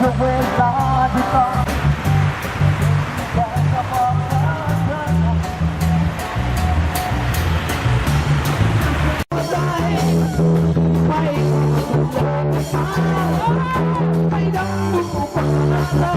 ทุกเวลาที่ต้องอยากจะบกรักเธอใจไม่ไม่ดังบุกบกมาแล้ว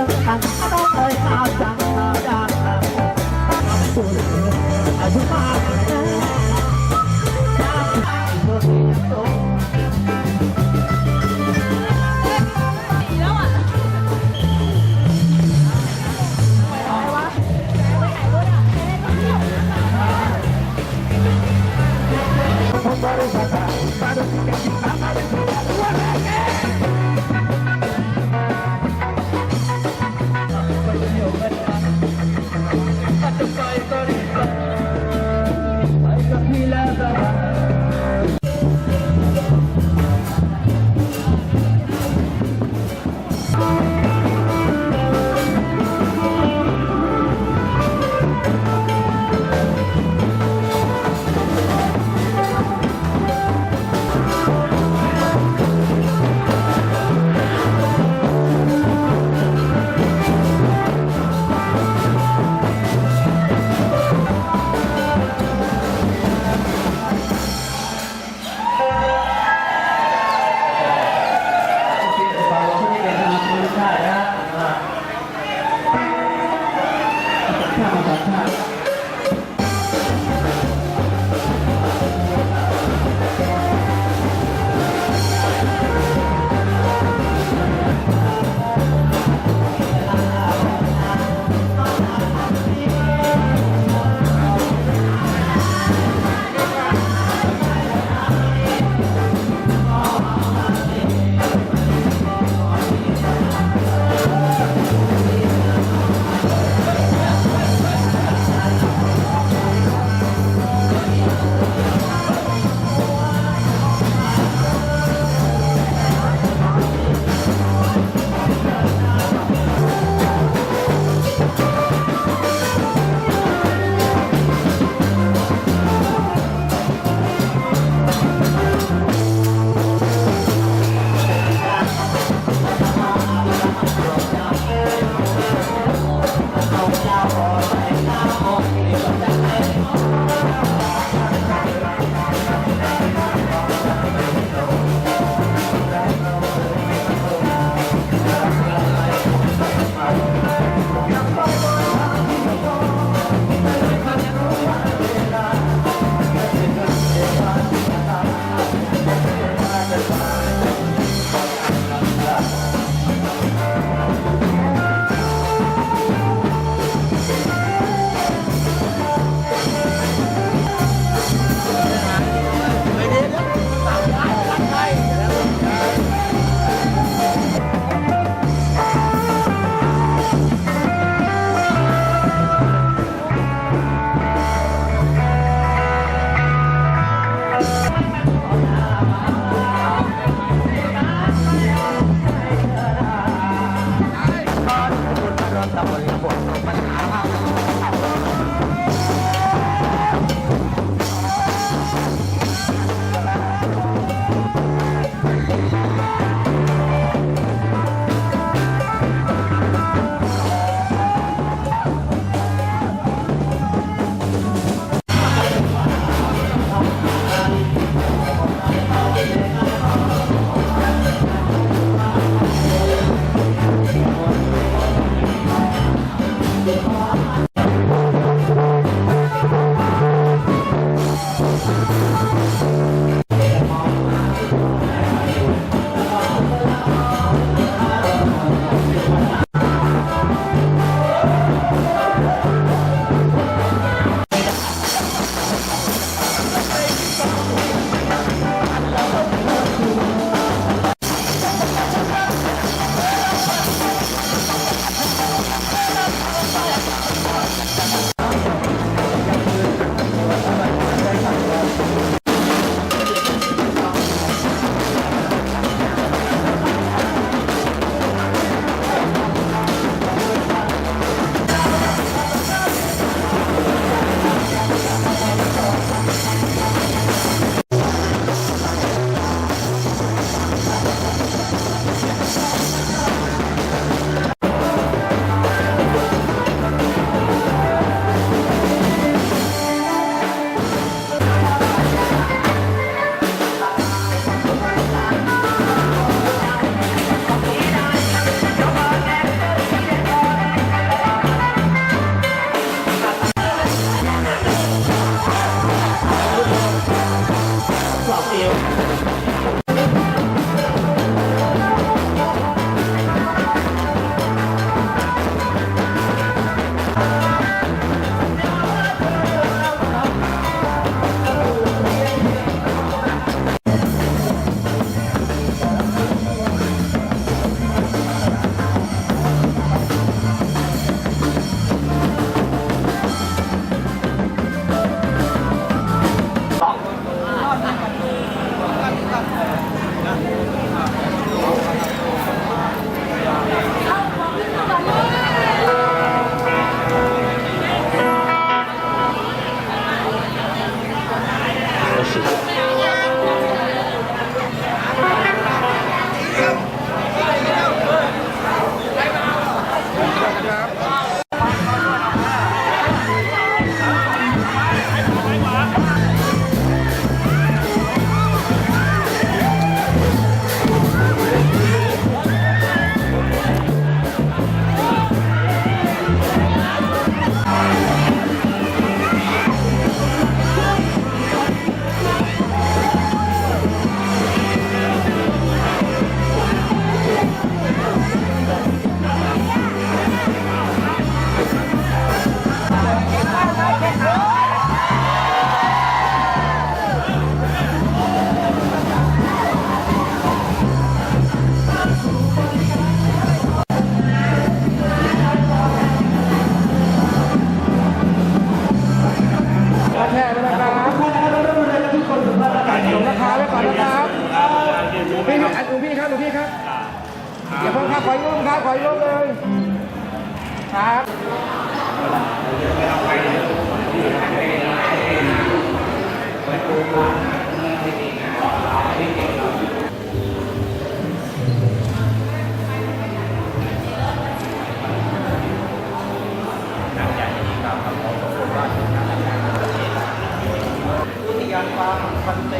ทุติยานปาพันเต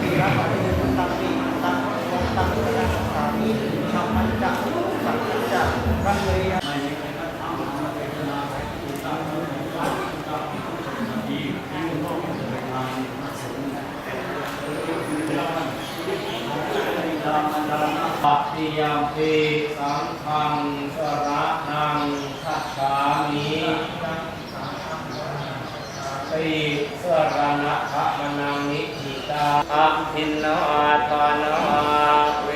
ทีระปฏิมุตตังปีตังโมตังสนัสสามิชัมมันจักสังจักรังเลยะปฏิยมปีสังฆังสระนังคัจฉามิปี รณะพระมนังนิจิตาอัมพินนาตานาเว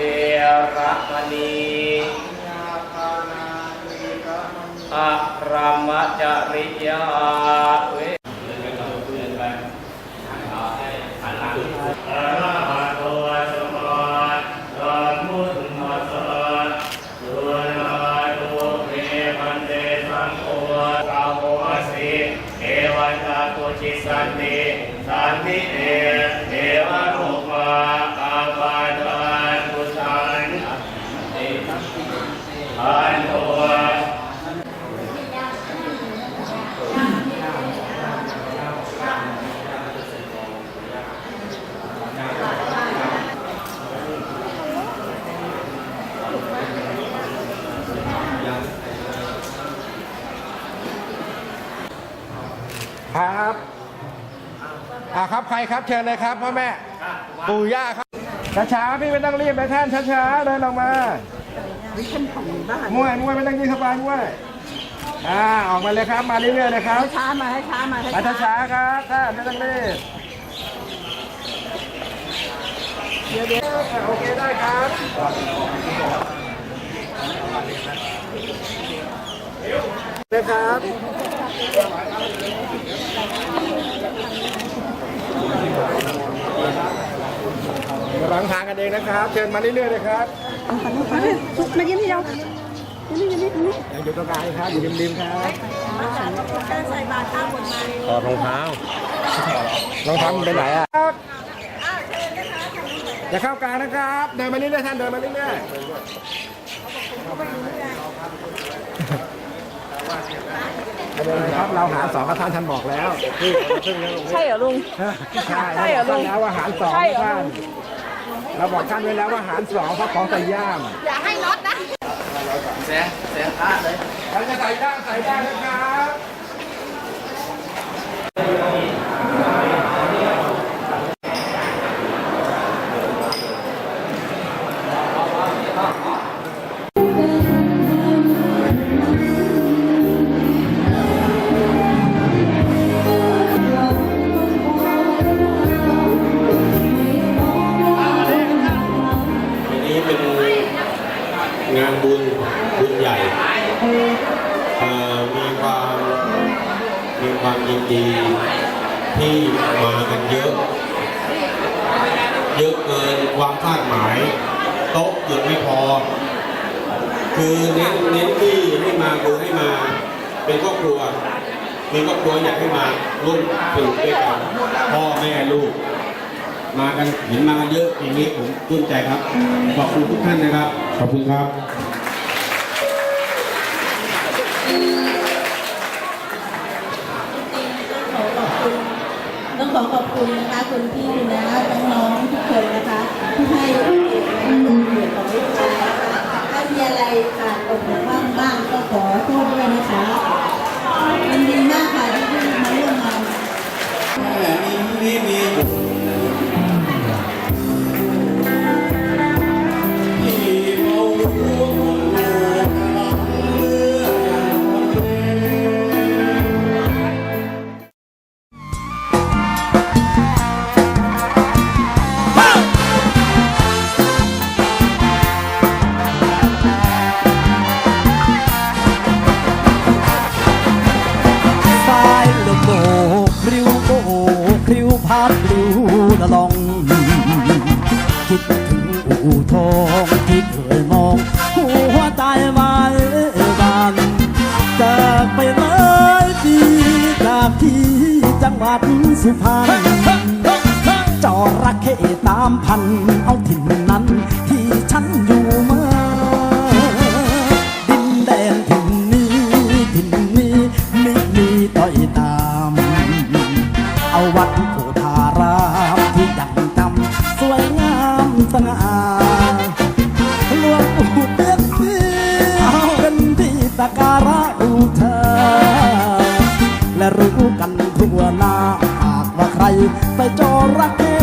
ระมณีญาทานาเวระมณีอะรามจริยาเวอะระหะโตสัมมาสัมพุทธัสสะสุนาโตเปมันเตสังโฆสาวกสิเอวันตาตุจิสันติสันติเอเอวะรูปาอาปาทานกุสันติอันโต ครับอ่าครับใครครับเชิญเลยครับพ่อแม่ปู่ย่าครับช้าๆพี่ไม่ต้องรีบนะท่านช้าๆเดินออกมาม้วยม้วยไม่ต้องยืนสบายม้วยอ่าออกมาเลยครับมาเรื่อยๆเลยครับช้ามาให้ช้ามาให้มาช้าๆครับท่านไม่ต้องรีบเดี๋ยวเดี๋ยวโอเคได้ครับ นะครับระวังทางกันเองนะครับ เชิญมาเรื่อยๆเลยครับมายิ้มที่เรายิ้มนี่ยิ้มนี่ยิ้มนี่อย่าอยู่ตรงกลางครับอยู่ริมๆครับการใส่บาตรข้าวบนมาถอดรองเท้ารองเท้ามันไปไหนอะอย่าเข้ากลางนะครับ เดินมาเรื่อยๆท่านเดินมาเรื่อยๆ เดินครับเราหารสองกับท่านท่านบอกแล้วใช่เหรอลุง ใช่ใช่เหรอลุงท่านแล้วว่าหารสองใช่เหรอท่านลุงเราบอกท่านไว้แล้วว่าหารสองเพราะของใส่ย่ามอย่าให้น็อตนะแสงแสงพระเลยท่านจะใส่ย่ามใส่ได้นะครับ ร่วมสนุกด้วยกันพ่อแม่ลูก มากันเห็นมากันเยอะอย่างนี้ผมปลื้มใจครับ ขอบคุณทุกท่านนะครับ ขอบคุณครับ ต้องขอขอบคุณนะคะคุณพี่นะน้องๆทุกคนนะคะ ที่ให้เกียรติและคุณเกียรติของลูกชายนะคะถ้ามีอะไรขาดตกบกพร่องบ้างก็ขอโทษด้วยนะคะ นี่ วัดโพธารามที่ดังดำสวยงามสง่าหลวงปู่เตือนดีเป็นที่สักการะบูชาและรู้กันทั่วหน้าหากว่าใครไปจอระเข้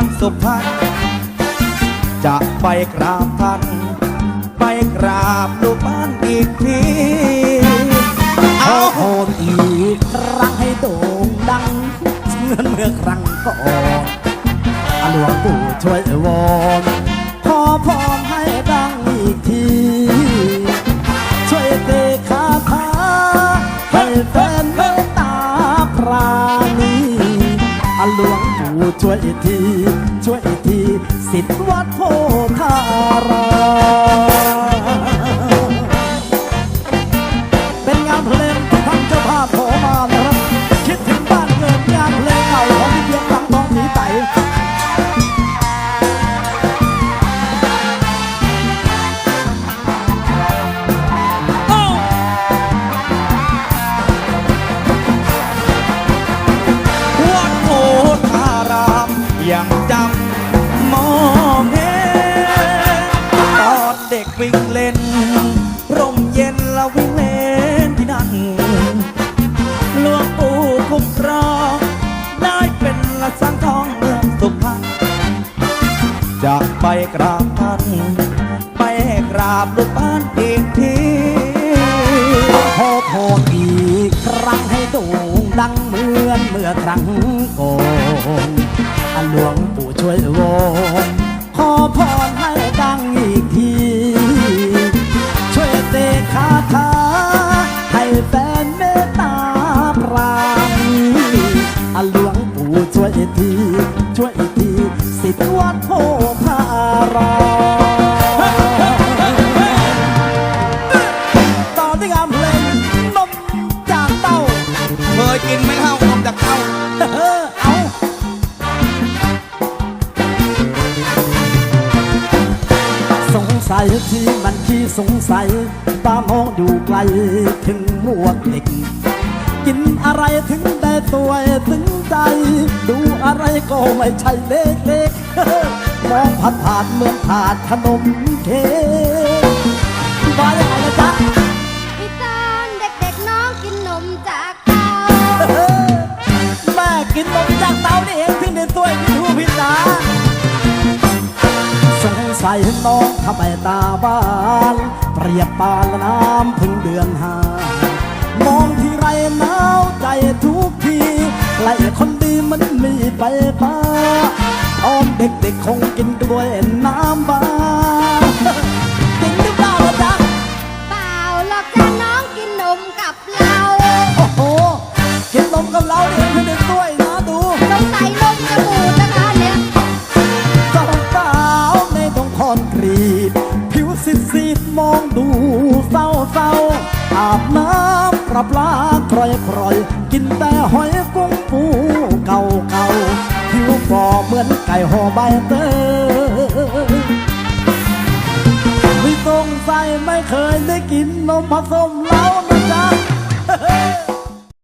องเมืองสุพรรณจะไปกราบท่าน ไปกราบลูกบ้านอีกที เอาโทษอีกครั้งให้โด่งดังเหมือนเมื่อครั้งก่อนหลวงปู่ช่วยวอนขอพรให้ดังอีกที อีกที ช่วยอีกที สิทธิ์วัด ขอโทษอีกครั้งให้โด่งดังเหมือนเมื่อครั้งก่อนอาหลวงปู่ช่วยวอนขอพร สงสัยที่มันขี้สงสัยตามองอยู่ไกลถึงหมวกเด็ก กินอะไรถึงได้สวยถึงใจ ดูอะไรก็ไม่ใช่เล็กๆมองผ่านผ่านๆเหมือนถาดขนมเค้กมาอย่างไรนะจ๊ะพี่ตอนเด็กๆน้องกินนมจากเตาแม่กินนมจากเตานี่เอง น้องทำไมตาบานเปรียบปานน้ำพึ่งเดือนห้ามองที่ไรหนาวใจทุกทีไล่คนดีมันมีไปป้าอ้อมเด็กๆคงกินด้วยน้ำบา ปลาครอยครอย กินแต่หอยกุ้งปูเก่าเก่าหิวฟอเหมือนไก่ห่อใบเตยไม่สงสัยไม่เคยได้กินนมผสมเหล้าน